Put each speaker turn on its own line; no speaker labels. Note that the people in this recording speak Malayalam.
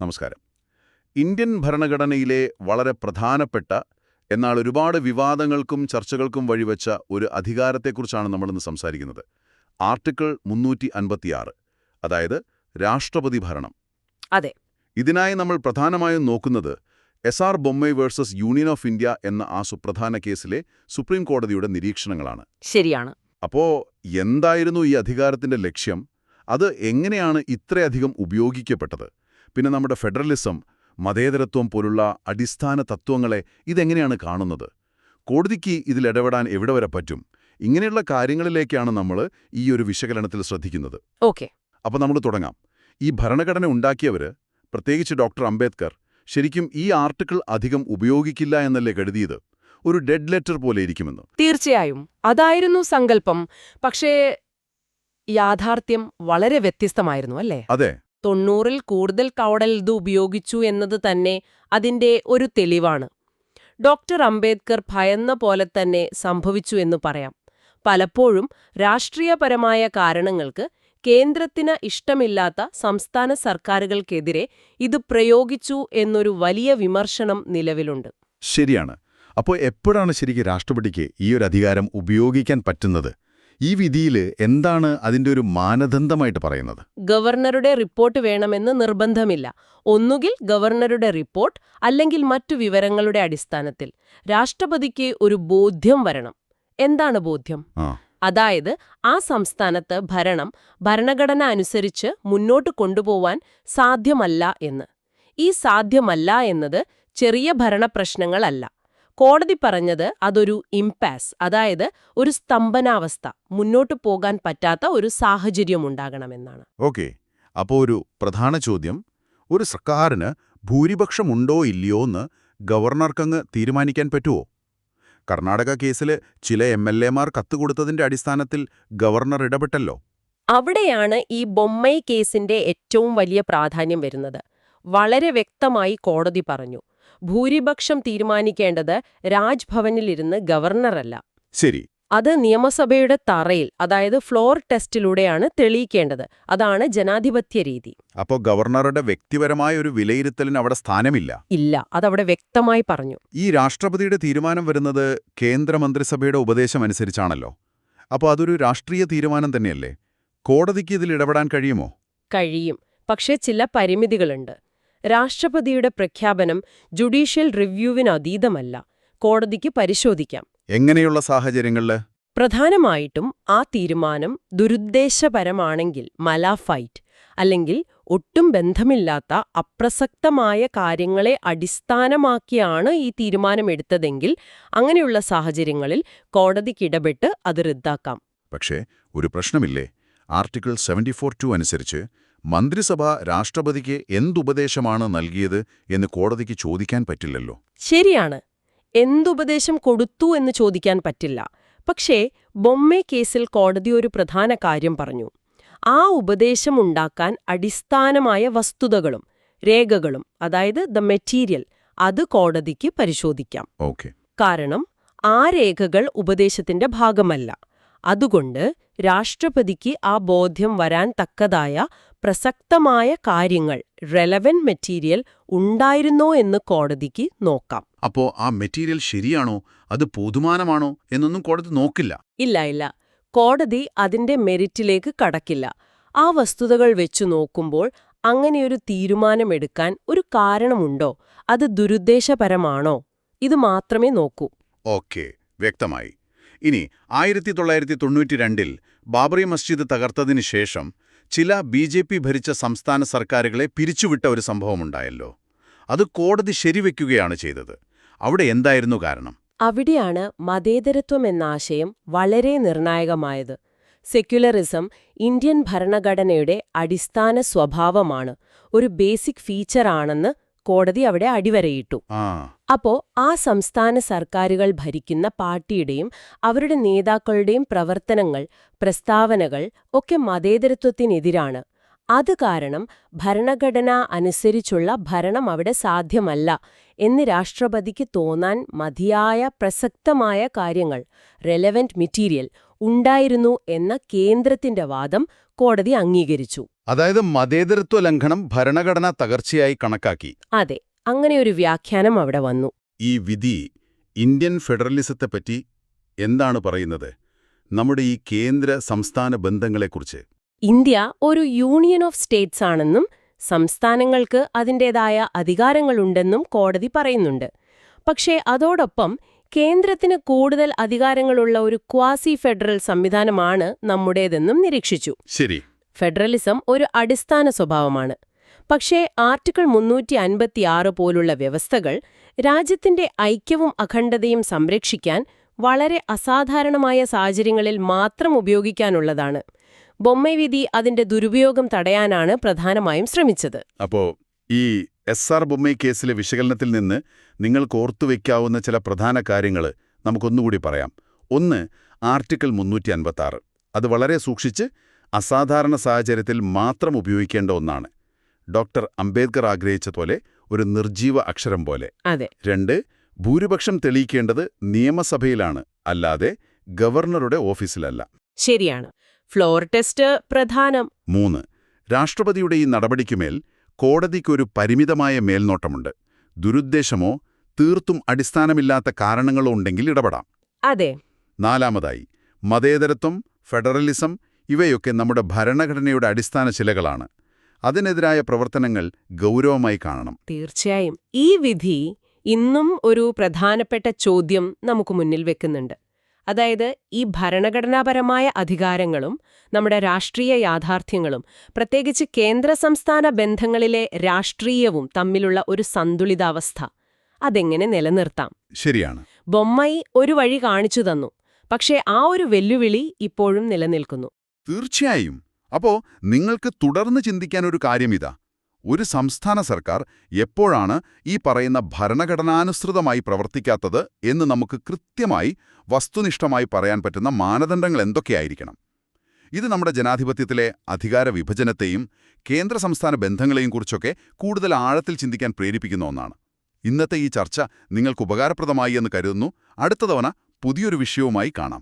നമസ്കാരം. ഇന്ത്യൻ ഭരണഘടനയിലെ വളരെ പ്രധാനപ്പെട്ട എന്നാൽ ഒരുപാട് വിവാദങ്ങൾക്കും ചർച്ചകൾക്കും വഴിവെച്ച ഒരു അധികാരത്തെക്കുറിച്ചാണ് നമ്മളിന്ന് സംസാരിക്കുന്നത്. ആർട്ടിക്കിൾ മുന്നൂറ്റി അൻപത്തിയാറ് അതായത് രാഷ്ട്രപതി ഭരണം.
അതെ.
ഇതിനായി നമ്മൾ പ്രധാനമായും നോക്കുന്നത് S R Bommai versus union of India എന്ന ആ സുപ്രധാന കേസിലെ സുപ്രീം കോടതിയുടെ നിരീക്ഷണങ്ങളാണ്.
ശരിയാണ്.
അപ്പോ എന്തായിരുന്നു ഈ അധികാരത്തിന്റെ ലക്ഷ്യം? അത് എങ്ങനെയാണ് ഇത്രയധികം ഉപയോഗിക്കപ്പെട്ടത്? പിന്നെ നമ്മുടെ ഫെഡറലിസം മതേതരത്വം പോലുള്ള അടിസ്ഥാന തത്വങ്ങളെ ഇതെങ്ങനെയാണ് കാണുന്നത്? കോടതിക്ക് ഇതിലിടപെടാൻ എവിടെ വരെ പറ്റും? ഇങ്ങനെയുള്ള കാര്യങ്ങളിലേക്കാണ് നമ്മൾ ഈ ഒരു വിശകലനത്തിൽ ശ്രദ്ധിക്കുന്നത്.
ഓക്കെ.
അപ്പോൾ നമ്മൾ തുടങ്ങാം. ഈ ഭരണഘടന ഉണ്ടാക്കിയവർ പ്രത്യേകിച്ച് ഡോക്ടർ അംബേദ്കർ ശരിക്കും ഈ ആർട്ടിക്കിൾ അധികം ഉപയോഗിക്കില്ല എന്നല്ലേ കരുതിയത്? ഒരു ഡെഡ് ലെറ്റർ പോലെ ഇരിക്കുമെന്ന്.
തീർച്ചയായും. അതായിരുന്നു സങ്കല്പം. പക്ഷേ യാഥാർത്ഥ്യം വളരെ വ്യത്യസ്തമായിരുന്നു അല്ലേ?
അതെ.
തൊണ്ണൂറിൽ കൂടുതൽ കൗടൽ ഇത് ഉപയോഗിച്ചു എന്നത് തന്നെ അതിന്റെ ഒരു തെളിവാണ്. ഡോക്ടർ അംബേദ്കർ ഭയന്ന പോലെ തന്നെ സംഭവിച്ചു എന്ന് പറയാം. പലപ്പോഴും രാഷ്ട്രീയപരമായ കാരണങ്ങൾക്ക് കേന്ദ്രത്തിന് ഇഷ്ടമില്ലാത്ത സംസ്ഥാന സർക്കാരുകൾക്കെതിരെ ഇത് പ്രയോഗിച്ചു എന്നൊരു വലിയ വിമർശനം നിലവിലുണ്ട്.
ശരിയാണ്. അപ്പോൾ എപ്പോഴാണ് ശരിക്കും രാഷ്ട്രപതിക്ക് ഈ ഒരു അധികാരം ഉപയോഗിക്കാൻ പറ്റുന്നത്? ഈ വിധിയിൽ എന്താണ് അതിന്റെ ഒരു മാനദണ്ഡമായിട്ട് പറയുന്നത്?
ഗവർണറുടെ റിപ്പോർട്ട് വേണമെന്ന് നിർബന്ധമില്ല. ഒന്നുകിൽ ഗവർണറുടെ റിപ്പോർട്ട് അല്ലെങ്കിൽ മറ്റു വിവരങ്ങളുടെ അടിസ്ഥാനത്തിൽ രാഷ്ട്രപതിക്ക് ഒരു ബോധ്യം വരണം. എന്താണ് ബോധ്യം? അതായത് ആ സംസ്ഥാനത്ത് ഭരണം ഭരണഘടന അനുസരിച്ച് മുന്നോട്ട് കൊണ്ടുപോവാൻ സാധ്യമല്ല എന്ന്. ഈ സാധ്യമല്ല എന്നത് ചെറിയ ഭരണപ്രശ്നങ്ങളല്ല. കോടതി പറഞ്ഞത് അതൊരു ഇംപാസ് അതായത് ഒരു സ്തംഭനാവസ്ഥ മുന്നോട്ട് പോകാൻ പറ്റാത്ത ഒരു സാഹചര്യം ഉണ്ടാകണമെന്നാണ്.
ഓക്കെ. അപ്പോൾ ഒരു പ്രധാന ചോദ്യം. ഒരു സർക്കാരിന് ഭൂരിപക്ഷമുണ്ടോ ഇല്ലയോ എന്ന് ഗവർണർക്കങ്ങ് തീരുമാനിക്കാൻ പറ്റുമോ കർണാടക കേസിൽ ചില എം എൽ എമാർ കത്തുകൊടുത്തതിന്റെ അടിസ്ഥാനത്തിൽ ഗവർണർ ഇടപെട്ടല്ലോ.
അവിടെയാണ് ഈ ബൊമ്മൈ കേസിന്റെ ഏറ്റവും വലിയ പ്രാധാന്യം വരുന്നത്. വളരെ വ്യക്തമായി കോടതി പറഞ്ഞു. ഭൂരിപക്ഷം തീരുമാനിക്കേണ്ടത് രാജ്ഭവനിലിരുന്ന് ഗവർണറല്ല.
ശരി.
അത് നിയമസഭയുടെ തറയിൽ അതായത് ഫ്ലോർ ടെസ്റ്റിലൂടെയാണ് തെളിയിക്കേണ്ടത്. അതാണ് ജനാധിപത്യ രീതി.
അപ്പോൾ ഗവർണറുടെ വ്യക്തിപരമായ ഒരു വിലയിരുത്തലിന് അവിടെ സ്ഥാനമില്ല?
ഇല്ല. അതവിടെ വ്യക്തമായി പറഞ്ഞു.
ഈ രാഷ്ട്രപതിയുടെ തീരുമാനം വരുന്നത് കേന്ദ്രമന്ത്രിസഭയുടെ ഉപദേശം അനുസരിച്ചാണല്ലോ. അപ്പോൾ അതൊരു രാഷ്ട്രീയ തീരുമാനം തന്നെയല്ലേ? കോടതിക്ക് ഇതിൽ ഇടപെടാൻ കഴിയുമോ?
കഴിയും. പക്ഷേ ചില പരിമിതികളുണ്ട്. രാഷ്ട്രപതിയുടെ പ്രഖ്യാപനം ജുഡീഷ്യൽ റിവ്യൂവിന് അതീതമല്ല. കോടതിക്ക് പരിശോധിക്കാം.
എങ്ങനെയുള്ള സാഹചര്യങ്ങളിൽ
പ്രധാനമായിട്ടും ആ തീരുമാനം ദുരുദ്ദേശപരമാണെങ്കിൽ മലാഫൈറ്റ് അല്ലെങ്കിൽ ഒട്ടും ബന്ധമില്ലാത്ത അപ്രസക്തമായ കാര്യങ്ങളെ അടിസ്ഥാനമാക്കിയാണ് ഈ തീരുമാനമെടുത്തതെങ്കിൽ അങ്ങനെയുള്ള സാഹചര്യങ്ങളിൽ കോടതിക്കിടപെട്ട് അത് റദ്ദാക്കാം.
പക്ഷേ ഒരു പ്രശ്നമില്ലേ? ആർട്ടിക്കിൾ സെവന്റി ഫോർ ടു അനുസരിച്ച് മന്ത്രിസഭ രാഷ്ട്രപതിക്ക് എന്തുപദേശമാണ് നൽകിയത് എന്ന് കോടതിക്ക് ചോദിക്കാൻ പറ്റില്ലല്ലോ.
ശരിയാണ്. എന്തുപദേശം കൊടുത്തു എന്ന് ചോദിക്കാൻ പറ്റില്ല. പക്ഷേ ബൊമ്മെ കേസിൽ കോടതി ഒരു പ്രധാന കാര്യം പറഞ്ഞു. ആ ഉപദേശം ഉണ്ടാക്കാൻ അടിസ്ഥാനമായ വസ്തുതകളും രേഖകളും അതായത് ദ മെറ്റീരിയൽ അത് കോടതിക്ക് പരിശോധിക്കാം.
ഓക്കെ.
കാരണം ആ രേഖകൾ ഉപദേശത്തിന്റെ ഭാഗമല്ല. അതുകൊണ്ട് രാഷ്ട്രപതിക്ക് ആ ബോധ്യം വരാൻ തക്കതായ പ്രസക്തമായ കാര്യങ്ങൾ റെലവന്റ് മെറ്റീരിയൽ ഉണ്ടായിരുന്നോ എന്ന് കോടതിക്ക് നോക്കാം.
അപ്പോ ആ മെറ്റീരിയൽ ശരിയാണോ? അത് പോതുമാനമാണോ? എന്നൊന്നും കോടതി നോക്കില്ല.
ഇല്ല ഇല്ല. കോടതി അതിന്റെ മെറിറ്റിലേക്ക് കടക്കില്ല. ആ വസ്തുതകൾ വെച്ചു നോക്കുമ്പോൾ അങ്ങനെയൊരു തീരുമാനമെടുക്കാൻ ഒരു കാരണമുണ്ടോ? അത് ദുരുദ്ദേശപരമാണോ? ഇത് മാത്രമേ നോക്കൂ.
ഓക്കെ വ്യക്തമായി. ഇനി ആയിരത്തി തൊള്ളായിരത്തി തൊണ്ണൂറ്റി രണ്ടിൽ ബാബറി മസ്ജിദ് തകർത്തതിന് ശേഷം ചില ബി ജെ പി ഭരിച്ച സംസ്ഥാന സർക്കാരുകളെ പിരിച്ചുവിട്ട ഒരു സംഭവമുണ്ടായല്ലോ. അത് കോടതി ശരിവെക്കുകയാണ് ചെയ്തത്. അവിടെ എന്തായിരുന്നു കാരണം?
അവിടെയാണ് മതേതരത്വം എന്ന ആശയം വളരെ നിർണായകമായത്. സെക്യുലറിസം ഇന്ത്യൻ ഭരണഘടനയുടെ അടിസ്ഥാന സ്വഭാവമാണ്. ഒരു ബേസിക് ഫീച്ചറാണെന്ന് കോടതി അവിടെ അടിവരയിട്ടു.
ആ.
അപ്പോ ആ സംസ്ഥാന സർക്കാരുകൾ ഭരിക്കുന്ന പാർട്ടിയുടെയും അവരുടെ നേതാക്കളുടെയും പ്രവർത്തനങ്ങൾ പ്രസ്താവനകൾ ഒക്കെ മതേതരത്വത്തിനെതിരാണ്. അത് കാരണം ഭരണഘടന അനുസരിച്ചുള്ള ഭരണം അവിടെ സാധ്യമല്ല എന്ന് രാഷ്ട്രപതിക്ക് തോന്നാൻ മതിയായ പ്രസക്തമായ കാര്യങ്ങൾ റെലവന്റ് മെറ്റീരിയൽ ഉണ്ടായിരുന്നു എന്ന കേന്ദ്രത്തിന്റെ വാദം കോടതി അംഗീകരിച്ചു.
അതായത് മതേതരത്വ ലംഘനം ഭരണഘടനാ തകർച്ചയായി കണക്കാക്കി.
അതെ. അങ്ങനെയൊരു വ്യാഖ്യാനം അവിടെ വന്നു.
ഈ വിധി ഇന്ത്യൻ ഫെഡറലിസത്തെപ്പറ്റി എന്താണ് പറയുന്നത്? നമ്മുടെ ഈ കേന്ദ്ര സംസ്ഥാന ബന്ധങ്ങളെക്കുറിച്ച്.
ഇന്ത്യ ഒരു യൂണിയൻ ഓഫ് സ്റ്റേറ്റ്സ് ആണെന്നും സംസ്ഥാനങ്ങൾക്ക് അതിന്റെതായ അധികാരങ്ങളുണ്ടെന്നും കോടതി പറയുന്നുണ്ട്. പക്ഷേ അതോടൊപ്പം കേന്ദ്രത്തിന് കൂടുതൽ അധികാരങ്ങളുള്ള ഒരു ക്വാസി ഫെഡറൽ സംവിധാനമാണ് നമ്മുടേതെന്നും നിരീക്ഷിച്ചു.
ശരി.
ഫെഡറലിസം ഒരു അടിസ്ഥാന സ്വഭാവമാണ്. പക്ഷേ ആർട്ടിക്കിൾ മുന്നൂറ്റി അൻപത്തിയാറ് പോലുള്ള വ്യവസ്ഥകൾ രാജ്യത്തിന്റെ ഐക്യവും അഖണ്ഡതയും സംരക്ഷിക്കാൻ വളരെ അസാധാരണമായ സാഹചര്യങ്ങളിൽ മാത്രം ഉപയോഗിക്കാനുള്ളതാണ്. ബൊമ്മൈ വിധി അതിന്റെ ദുരുപയോഗം തടയാനാണ് പ്രധാനമായും ശ്രമിച്ചത്.
അപ്പോ ഈ എസ് ആർ ബൊമ്മൈ കേസിലെ വിശകലനത്തിൽ നിന്ന് നിങ്ങൾക്ക് ഓർത്തുവെക്കാവുന്ന ചില പ്രധാന കാര്യങ്ങൾ നമുക്കൊന്നുകൂടി പറയാം. ഒന്ന് ആർട്ടിക്കിൾ മുന്നൂറ്റി അത് വളരെ സൂക്ഷിച്ച് അസാധാരണ സാഹചര്യത്തിൽ മാത്രം ഉപയോഗിക്കേണ്ട ഒന്നാണ്. ഡോക്ടർ അംബേദ്കർ ആഗ്രഹിച്ച പോലെ ഒരു നിർജീവ അക്ഷരം പോലെ.
അതെ.
രണ്ട് ഭൂരിപക്ഷം തെളിയിക്കേണ്ടത് നിയമസഭയിലാണ് അല്ലാതെ ഗവർണറുടെ ഓഫീസിലല്ല.
ശരിയാണ്. ഫ്ലോർ ടെസ്റ്റ് പ്രധാനം.
മൂന്ന് രാഷ്ട്രപതിയുടെ ഈ നടപടിക്കുമേൽ കോടതിക്കൊരു പരിമിതമായ മേൽനോട്ടമുണ്ട്. ദുരുദ്ദേശമോ തീർത്തും അടിസ്ഥാനമില്ലാത്ത കാരണങ്ങളോ ഉണ്ടെങ്കിൽ ഇടപെടാം.
അതെ.
നാലാമതായി മതേതരത്വം ഫെഡറലിസം ഇവയൊക്കെ നമ്മുടെ ഭരണഘടനയുടെ അടിസ്ഥാന ശിലകളാണ്. അതിനെതിരായ പ്രവർത്തനങ്ങൾ ഗൗരവമായി കാണണം.
തീർച്ചയായും. ഈ വിധി ഇന്നും ഒരു പ്രധാനപ്പെട്ട ചോദ്യം നമുക്ക് മുന്നിൽ വെക്കുന്നുണ്ട്. അതായത് ഈ ഭരണഘടനാപരമായ അധികാരങ്ങളും നമ്മുടെ രാഷ്ട്രീയ യാഥാർത്ഥ്യങ്ങളും പ്രത്യേകിച്ച് കേന്ദ്ര സംസ്ഥാന ബന്ധങ്ങളിലെ രാഷ്ട്രീയവും തമ്മിലുള്ള ഒരു സന്തുലിതാവസ്ഥ അതെങ്ങനെ നിലനിർത്താം?
ശരിയാണ്.
ബൊമ്മൈ ഒരു വഴി കാണിച്ചു തന്നു പക്ഷേ ആ ഒരു വെല്ലുവിളി ഇപ്പോഴും നിലനിൽക്കുന്നു.
തീർച്ചയായും. അപ്പോ നിങ്ങൾക്ക് തുടർന്ന് ചിന്തിക്കാൻ ഒരു കാര്യം ഇതാ ഒരു സംസ്ഥാന സർക്കാർ എപ്പോഴാണ് ഈ പറയുന്ന ഭരണഘടനാനുസൃതമായി പ്രവർത്തിക്കാത്തത് എന്ന് നമുക്ക് കൃത്യമായി വസ്തുനിഷ്ഠമായി പറയാൻ പറ്റുന്ന മാനദണ്ഡങ്ങൾ എന്തൊക്കെയായിരിക്കണം? ഇത് നമ്മുടെ ജനാധിപത്യത്തിലെ അധികാര വിഭജനത്തെയും കേന്ദ്ര സംസ്ഥാന ബന്ധങ്ങളെയും കുറിച്ചൊക്കെ കൂടുതൽ ആഴത്തിൽ ചിന്തിക്കാൻ പ്രേരിപ്പിക്കുന്ന ഒന്നാണ്. ഇന്നത്തെ ഈ ചർച്ച നിങ്ങൾക്ക് ഉപകാരപ്രദമായി എന്ന് കരുതുന്നു. അടുത്ത തവണ പുതിയൊരു വിഷയവുമായി കാണാം.